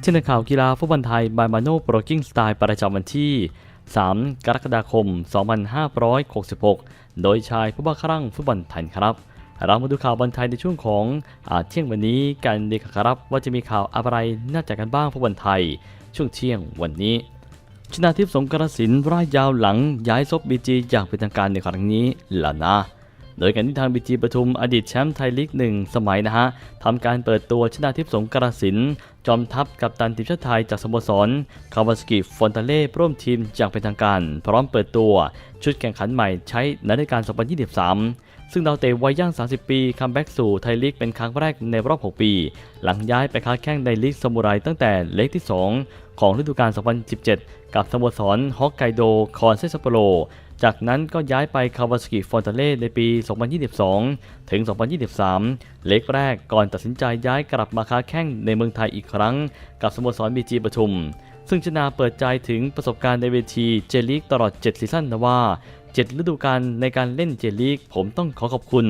เช่นในข่าวกีฬาฟุตบอลไทยบายมาโนโปรกิ้งสไตล์ประจำวันที่ 3 กรกฎาคม 2566 โดยชายผู้บ้าคลั่งฟุตบอลไทยครับ เรามาดูข่าวบอลไทยในช่วงของอาเที่ยงวันนี้กันดีครับว่าจะมีข่าวอะไรน่าจะกันบ้างฟุตบอลไทย ช่วงเที่ยงวันนี้ ชนะทิพย์สงกรสินร่ายยาวหลังย้ายซบบีจีอย่างเป็นทางการในครั้งนี้ล่ะนะ โดยการที่ทางบีจีปทุมอดีตแชมป์ไทยลีกหนึ่งสมัยนะฮะทำการเปิดตัวชนะทิพย์สงกรสินจอมทัพกับตันทีมชาติไทยจากสโมสรคาวาสกิฟอนตาเล่ร่วมทีมอย่างเป็นทางการ พร้อมเปิดตัวชุดแข่งขันใหม่ใช้ในฤดูกาล 2023 ซึ่งดาวเตะวัยย่าง 30 ปีคัมแบ็กสู่ไทยลีกเป็นครั้งแรกในรอบ 6 ปี หลังย้ายไปค้าแข่งในลีกสมุไรตั้งแต่เล็กที่ 2 ของฤดูกาล 2017 กับสโมสรฮอกไกโดคอนเซซัปโปโร จากนั้นก็ย้ายไปคาวาสกิฟอนตาเล่ในปี 2022 ถึง 2023 เล็กแรกก่อนตัดสินใจย้ายกลับมาค้าแข่งในเมืองไทยอีกครั้ง กับสโมสรบีจีปทุม ซึ่งชนาเปิดใจถึงประสบการณ์ในเวทีเจลีกตลอด 7 ซีซั่นนะว่า 7 ฤดูกาลในการเล่นเจลีกผมต้องขอขอบคุณ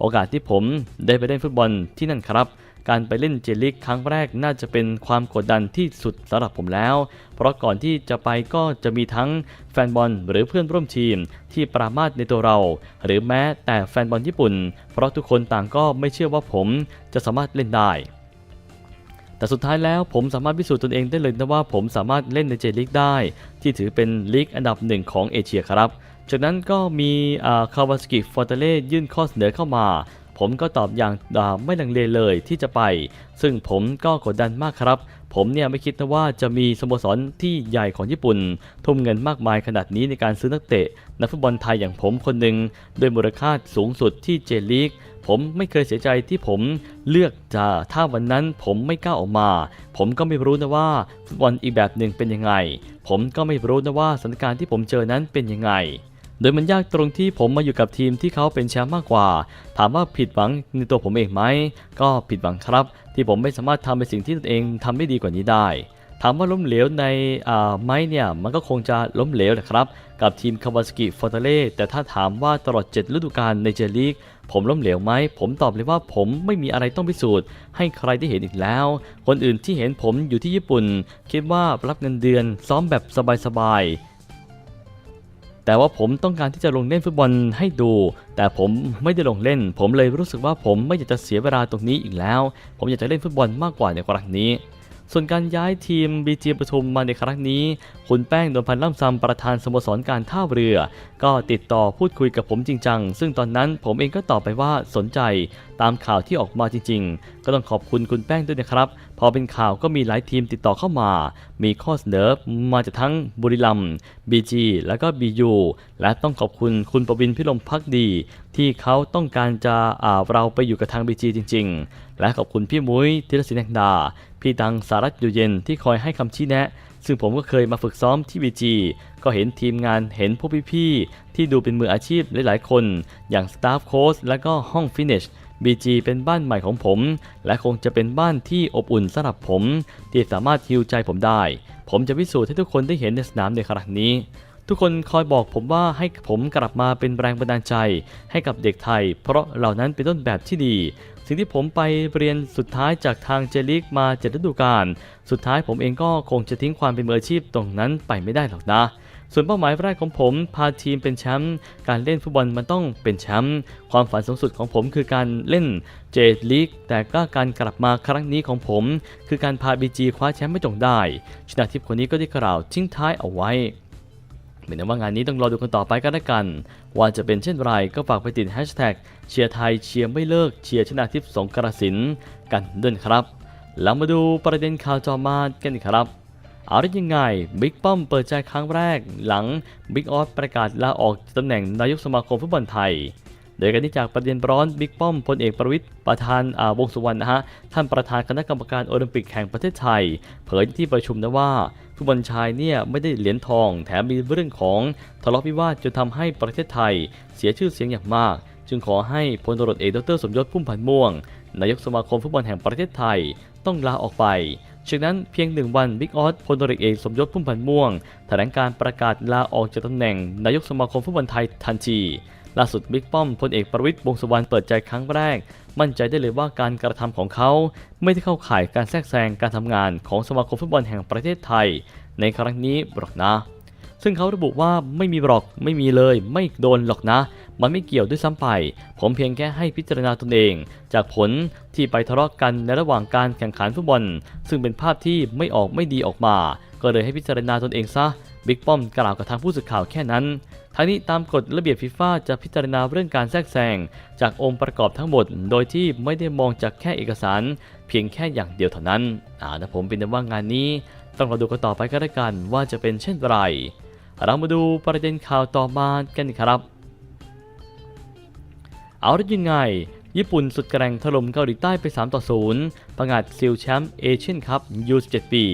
โอกาสที่ผมได้ไปเล่นฟุตบอลที่นั่นครับ การไปเล่นเจลีกครั้งแรกน่าจะเป็นความกดดันที่สุดสำหรับผมแล้ว เพราะก่อนที่จะไปก็จะมีทั้งแฟนบอลหรือเพื่อนร่วมทีมที่ปรามาสในตัวเรา หรือแม้แต่แฟนบอลญี่ปุ่น เพราะทุกคนต่างก็ไม่เชื่อว่าผมจะสามารถเล่นได้แต่สุดท้ายแล้วผมสามารถพิสูจน์ตนเองได้เลยนะว่าผมสามารถเล่นในเจลีกได้ ที่ถือเป็นลีกอันดับหนึ่งของเอเชียครับ จากนั้นก็มีคาวาสกิฟอร์เตเล่ยื่นข้อเสนอเข้ามา ผมก็ตอบอย่างอ่าไม่ลังเลเลยที่จะไป ซึ่งผมก็กดดันมากครับ ผมเนี่ยไม่คิดนะว่าจะมีสโมสรที่ใหญ่ของญี่ปุ่น ทุ่มเงินมากมายขนาดนี้ในการซื้อนักเตะนักฟุตบอลไทยอย่างผมคนหนึ่งด้วยมูลค่าสูงสุดที่เจลีกผมไม่เคยเสียใจที่ผมเลือกจะถ้าวันนั้นผมไม่กล้าออกมา ผมก็ไม่รู้นะว่าฟุตบอลอีกแบบหนึ่งเป็นยังไง ผมก็ไม่รู้นะว่าสถานการณ์ที่ผมเจอนั้นเป็นยังไง โดยมันยากตรงที่ผมมาอยู่กับทีมที่เขาเป็นแชมป์มากกว่า ถามว่าผิดหวังในตัวผมเองไหม ก็ผิดหวังครับ ที่ผมไม่สามารถทำในสิ่งที่ตนเองทำได้ดีกว่านี้ได้ ถามว่าล้มเหลวในอ่าไหมเนี่ย มันก็คงจะล้มเหลวแหละครับ กับทีมคาวาสกิฟอร์ตเล่แต่ถ้าถามว่าตลอด 7 ฤดูกาลในเจลีกผมล้มเหลวไหม ผมตอบเลยว่าผมไม่มีอะไรต้องพิสูจน์ ให้ใครได้เห็นอีกแล้ว คนอื่นที่เห็นผมอยู่ที่ญี่ปุ่น คิดว่ารับเงินเดือนซ้อมแบบสบายๆ แต่ว่าผมต้องการที่จะลงเล่นฟุตบอลให้ดู แต่ผมไม่ได้ลงเล่น ผมเลยรู้สึกว่าผมไม่อยากจะเสียเวลาตรงนี้อีกแล้ว ผมอยากจะเล่นฟุตบอลมากกว่าในครั้งนี้ ส่วนการย้ายทีมบีจีปทุมมาในครั้งนี้ คุณแป้งดวงพันล่ำซำประธานสโมสรการท่าเรือ ก็ติดต่อพูดคุยกับผมจริงจัง ซึ่งตอนนั้นผมเองก็ตอบไปว่าสนใจตามข่าวที่ออกมาจริง ๆ ก็ต้องขอบคุณคุณแป้งด้วยนะครับ พอเป็นข่าวก็มีหลายทีมติดต่อเข้ามา มีข้อเสนอมาจากทั้งบุรีรัมย์บีจีและก็บียูและต้องขอบคุณคุณประวินพิรมพักดี ที่เขาต้องการจะอ่าเราไปอยู่กับทางบีจีจริง ๆ และขอบคุณพี่มุ้ยธีรศิลป์แดงดา พี่ตังสารัตอยู่เย็นที่คอยให้คำชี้แนะซึ่งผมก็เคยมาฝึกซ้อมที่บีจีก็เห็นทีมงานเห็นพวกพี่ๆที่ดูเป็นมืออาชีพหลายๆคน อย่างสตาฟโค้ชและก็ห้องฟินิช BG เป็นบ้านใหม่ของผม และคงจะเป็นบ้านที่อบอุ่นสำหรับผม ที่สามารถฮิวใจผมได้ ผมจะพิสูจน์ให้ทุกคนได้เห็นในสนามในครั้งนี้ ทุกคนคอยบอกผมว่าให้ผมกลับมาเป็นแรงบันดาลใจ ให้กับเด็กไทย เพราะเหล่านั้นเป็นต้นแบบที่ดี สิ่งที่ผมไปเรียนสุดท้ายจากทางเจลิกมาเจ็ดฤดูกาลสุดท้ายผมเองก็คงจะทิ้งความเป็นมืออาชีพตรงนั้นไปไม่ได้หรอกนะ ส่วนเป้าหมายแรกของผมพาทีมเป็นแชมป์การเล่นฟุตบอลมันต้องเป็นแชมป์ความฝันสูงสุดของผมคือการเล่นเจลีกแต่ก็การกลับมาครั้งนี้ของผม คือการพาบีจีคว้าแชมป์ไม่จงได้ ชนะทิพย์คนนี้ก็ได้กล่าวทิ้งท้ายเอาไว้ไม่แน่ว่างานนี้ต้องรอดูกันต่อไปก็แล้กัน ว่าจะเป็นเช่นไรก็ฝากไปติดแฮชแท็กเชียร์ไทยเชียร์ไม่เลิกเชียร์ชนะทิพย์สงกรสินกันด้วยครับแล้วมาดูประเด็นข่าวจอมากันครับ เอาได้ยังไงบิ๊กป้อมเปิดใจครั้งแรกหลังบิ๊กออสประกาศลาออกตำแหน่งนายกสมาคมฟุตบอลไทยโดยกันที่จากประเด็นร้อนบิ๊กป้อมพลเอกประวิตรประธานอาวงสุวรรณนะฮะท่านประธานคณะกรรมการโอลิมปิกแห่งประเทศไทย เผยที่ประชุมนะว่าฟุตบอลชายเนี่ยไม่ได้เหรียญทอง แถมมีเรื่องของทะเลาะวิวาทจนทำให้ประเทศไทย เสียชื่อเสียงอย่างมาก จึงขอให้พลตรวจเอกดรสมยศพุ่มพันธ์ม่วง นายกสมาคมฟุตบอลแห่งประเทศไทย ต้องลาออกไป จากนั้นเพียงหนึ่งวันบิ๊กออสพลตรวจเอกสมยศพุ่มพันม่วงแถลงการประกาศลาออกจากตำแหน่งนายกสมาคมฟุตบอลไทยทันทีล่าสุดบิ๊กป้อมพลเอกประวิตยวงษ์สุวรรณเปิดใจครั้งแรก มั่นใจได้เลยว่าการกระทำของเขา ไม่ได้เข้าข่ายการแทรกแซงการทำงานของสมาคมฟุตบอลแห่งประเทศไทย ในครั้งนี้หรอกนะ ซึ่งเขาระบุว่าไม่มีหรอกไม่มีเลย ไม่โดนหรอกนะ มันไม่เกี่ยวด้วยซ้ำไป ผมเพียงแค่ให้พิจารณาตนเอง จากผลที่ไปทะเลาะกันในระหว่างการแข่งขันฟุตบอล ซึ่งเป็นภาพที่ไม่ออกไม่ดีออกมา ก็เลยให้พิจารณาตนเองซะบิ๊กป้อมกล่าวกับทางผู้สื่อข่าวแค่นั้นทั้งนี้ตามกฎระเบียบฟีฟ่าจะพิจารณาเรื่องการแทรกแซงจากองค์ประกอบทั้งหมด โดยที่ไม่ได้มองจากแค่เอกสาร เพียงแค่อย่างเดียวเท่านั้นอ่านะผมเป็นว่างานนี้ ต้องรอดูกันต่อไปก็แล้วกันว่าจะเป็นเช่นไร เรามาดูประเด็นข่าวต่อมากันครับ เอาได้ยังไง ญี่ปุ่นสุดแกร่งถล่มเกาหลีใต้ไป 3 ต่อ 0 ประกาศซิลแชมป์เอเชียนคัพยู17ปี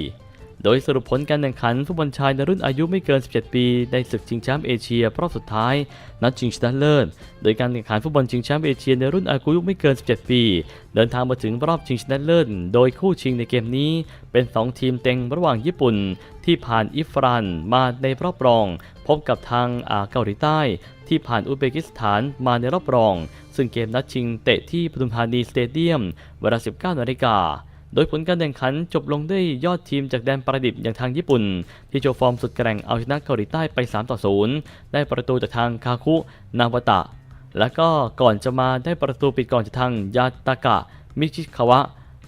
โดยสรุปผลการแข่งขันฟุตบอลชายในรุ่นอายุไม่เกิน 17 ปี ในศึกชิงแชมป์เอเชียรอบสุดท้าย นัดชิงชนะเลิศ โดยการแข่งขันฟุตบอลชิงแชมป์เอเชียในรุ่นอายุไม่เกิน 17 ปี เดินทางมาถึงรอบชิงชนะเลิศ โดยคู่ชิงในเกมนี้ เป็น 2 ทีมเต็งระหว่างญี่ปุ่น ที่ผ่านอิฟรันมาในรอบรอง พบกับทางอาเกาหลีใต้ ที่ผ่านอุซเบกิสถานมาในรอบรอง ซึ่งเกมนัดชิงเตะที่ปทุมธานีสเตเดียม เวลา 19นาฬิกา โดยผลการแข่งขันจบลงด้วยยอดทีมจากแดนประดิษฐ์อย่างทางญี่ปุ่น ที่โชว์ฟอร์มสุดแกร่งเอาชนะเกาหลีใต้ไป 3 ต่อ 0 ได้ประตูจากทางคาคุนาวตะ และก็ก่อนจะมาได้ประตูปิดก่อนจากทางยาตากะ มิชิคาวะ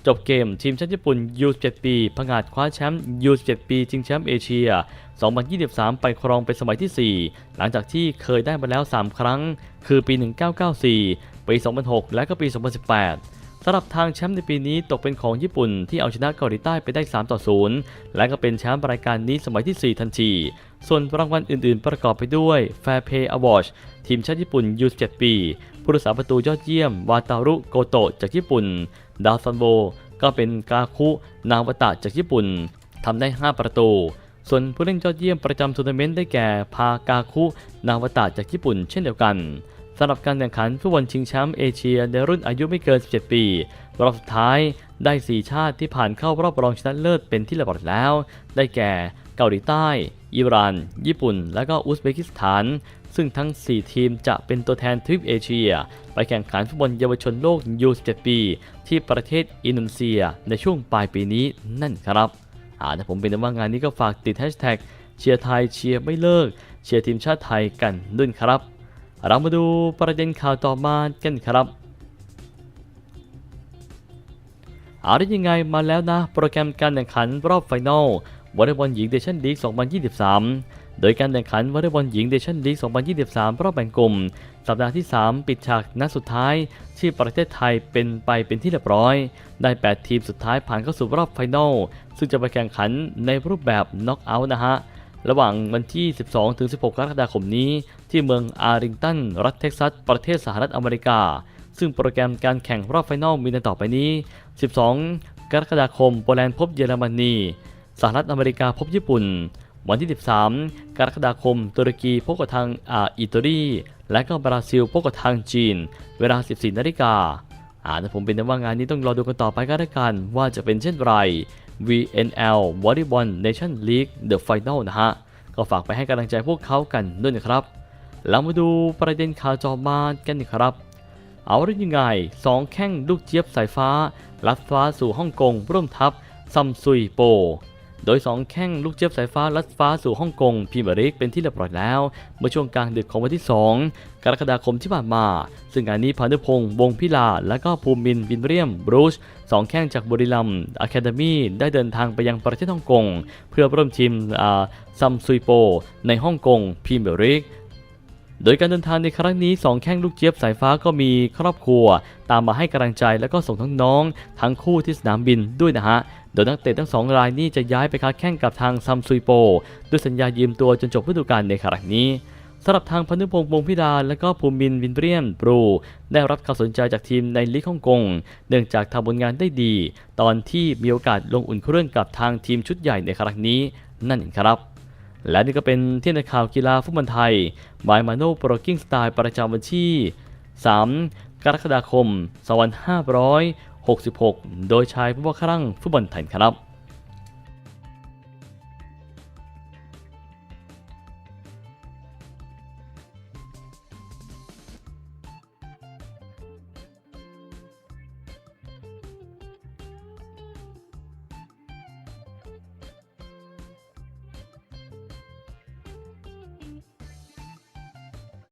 จบเกมทีมชาติญี่ปุ่น U17 ปีผงาดคว้าแชมป์ U17 ปีชิงแชมป์เอเชีย 2023 ไปครองเป็นสมัยที่ 4 หลังจากที่เคยได้มาแล้ว 3 ครั้ง คือปี 1994 ปี 2006 และก็ปี 2018 สำหรับทางแชมป์ในปีนี้ตกเป็นของญี่ปุ่นที่เอาชนะเกาหลีใต้ไปได้ 3 ต่อ 0 และก็เป็นแชมป์รายการนี้สมัยที่ 4 ทันที ส่วนรางวัลอื่นๆ ประกอบไปด้วย Fair Play Award ทีมชาติญี่ปุ่น U17 ปี ผู้รักษาประตูยอดเยี่ยม วาตารุโกโตะจากญี่ปุ่น ดาวซันโบ ก็เป็นกาคุ นาวตะจากญี่ปุ่นทำได้ 5 ประตู ส่วนผู้เล่นยอดเยี่ยมประจำทัวร์นาเมนต์ได้แก่ พากาคุ นาวตะจากญี่ปุ่น เช่นเดียวกัน สำหรับการแข่งขันฟุตบอลชิงแชมป์เอเชียในรุ่นอายุไม่เกิน 17 ปี รอบสุดท้ายได้ 4 ชาติที่ผ่านเข้ารอบรองชนะเลิศเป็นที่เรียบร้อยแล้ว ได้แก่เกาหลีใต้ อิหร่าน ญี่ปุ่น และก็อุซเบกิสถาน ซึ่งทั้ง 4 ทีมจะเป็นตัวแทนทวีปเอเชีย ไปแข่งขันฟุตบอลเยาวชนโลก U17 ปี ที่ประเทศอินโดนีเซียในช่วงปลายปีนี้นั่นครับอ่าถ้าผมเป็นว่างานนี้ก็ฝากติดแฮชแท็กเชียร์ไทยเชียร์ไม่เลิก เชียร์ทีมชาติไทยกันด้วยครับ เรามาดูประเด็นข่าวต่อมากันครับเอาได้ยังไงมาแล้วนะ โปรแกรมการแข่งขันรอบไฟนอลวอลเลย์บอลหญิงเดชั่นลีก 2023 โดยการแข่งขันวอลเลย์บอลหญิงเดชั่นลีก 2023 รอบแบ่งกลุ่ม สัปดาห์ที่ 3 ปิดฉากนัดสุดท้ายที่ประเทศไทยเป็นไปเป็นที่เรียบร้อย ได้ 8 ทีมสุดท้ายผ่านเข้าสู่รอบไฟนอลซึ่งจะไปแข่งขันในรูปแบบน็อกเอาท์นะฮะ ระหว่างวันที่ 12-16 กรกฎาคมนี้ ที่เมืองอาริงตัน รัฐเท็กซัส ประเทศสหรัฐอเมริกา ซึ่งโปรแกรมการแข่งรอบไฟนอลมีดังต่อไปนี้ 12 กรกฎาคมโปแลนด์พบเยอรมนี สหรัฐอเมริกาพบญี่ปุ่น วันที่ 13 กรกฎาคม ตุรกีพบกับทางอาอิตาลี และก็บราซิลพบกับทางจีน เวลา 14 นาฬิกาอ่าแต่ผมเป็นแต่ว่างานนี้ต้องรอดูกันต่อไปก็แล้วกัน ว่าจะเป็นเช่นไร VNL Volleyball Nation League The Final นะฮะ ก็ฝากไปให้กำลังใจพวกเขากันด้วยนะครับแล้วมาดูประเด็นข่าวจอมานกันนะครับ เอาเรื่องยังไงสองแข้งลูกเจี๊ยบสายฟ้า ลัดฟ้าสู่ฮ่องกงร่วมทัพซัมซุยโป โดย 2 แข้งลูกเจี๊ยบสายฟ้าลัดฟ้าสู่ฮ่องกงพรีเมียร์ลีกเป็นที่เรียบร้อยแล้ว เมื่อช่วงกลางดึกของวันที่ 2 กรกฎาคมที่ผ่านมา ซึ่งงานนี้พานุพงศ์วงพิลา และก็ภูมินบินเรียมบรูชสองแข้งจากบุรีรัมย์อะคาเดมี่ได้เดินทางไปยังประเทศฮ่องกงเพื่อร่วมทีมซัมซุยโป ในฮ่องกงพรีเมียร์ลีก โดยการเดินทางในครั้งนี้2แข้งลูกเจี๊ยบสายฟ้าก็มีครอบครัว ตามมาให้กำลังใจและก็ส่งทั้งน้องทั้งคู่ที่สนามบินด้วยนะฮะ โดยนักเตะทั้งสองรายนี้จะย้ายไปค้าแข่งกับทางซัมซุยโปด้วยสัญญายืมตัวจนจบฤดูกาลในครั้งนี้สำหรับทางพนุพงษ์วงพิดาและก็ภูมินวินเรียมบรูได้รับความสนใจจากทีมในลีกฮ่องกง เนื่องจากทำผลงานได้ดี ตอนที่มีโอกาสลงอุ่นเครื่องกับทางทีมชุดใหญ่ในครั้งนี้ นั่นเองครับ และนี่ก็เป็นเที่ยงในข่าวกีฬาฟุตบอลไทยบายมาโนโปรกิ้งสไตล์ประจำวันที่ 3 กรกฎาคม 2566 โดยชายผู้ว่าครั่งฟุตบอลไทยครับ